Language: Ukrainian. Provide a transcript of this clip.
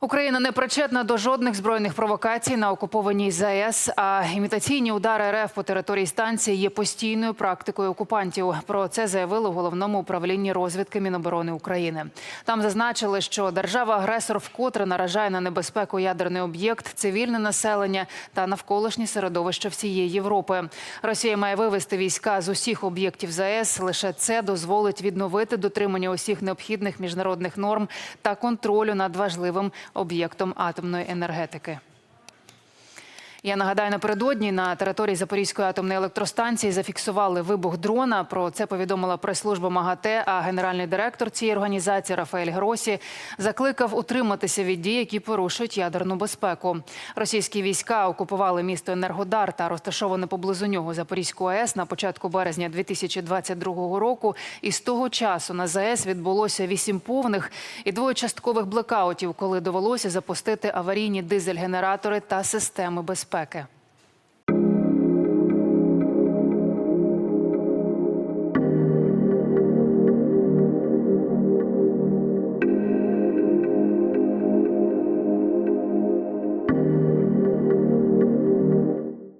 Україна не причетна до жодних збройних провокацій на окупованій ЗАЕС. А імітаційні удари РФ по території станції є постійною практикою окупантів. Про це заявили в головному управлінні розвідки Міноборони України. Там зазначили, що держава-агресор вкотре наражає на небезпеку ядерний об'єкт, цивільне населення та навколишнє середовище всієї Європи. Росія має вивести війська з усіх об'єктів ЗАЕС. Лише це дозволить відновити дотримання усіх необхідних міжнародних норм та контролю над важливим об'єктом атомної енергетики. Я нагадаю, напередодні на території Запорізької атомної електростанції зафіксували вибух дрона. Про це повідомила прес-служба МАГАТЕ. А генеральний директор цієї організації Рафаель Гросі закликав утриматися від дій, які порушують ядерну безпеку. Російські війська окупували місто Енергодар та розташоване поблизу нього Запорізьку АЕС на початку березня 2022 року. І з того часу на ЗАЕС відбулося вісім повних і двоє часткових блекаутів, коли довелося запустити аварійні дизель-генератори та системи безпеки безпеки.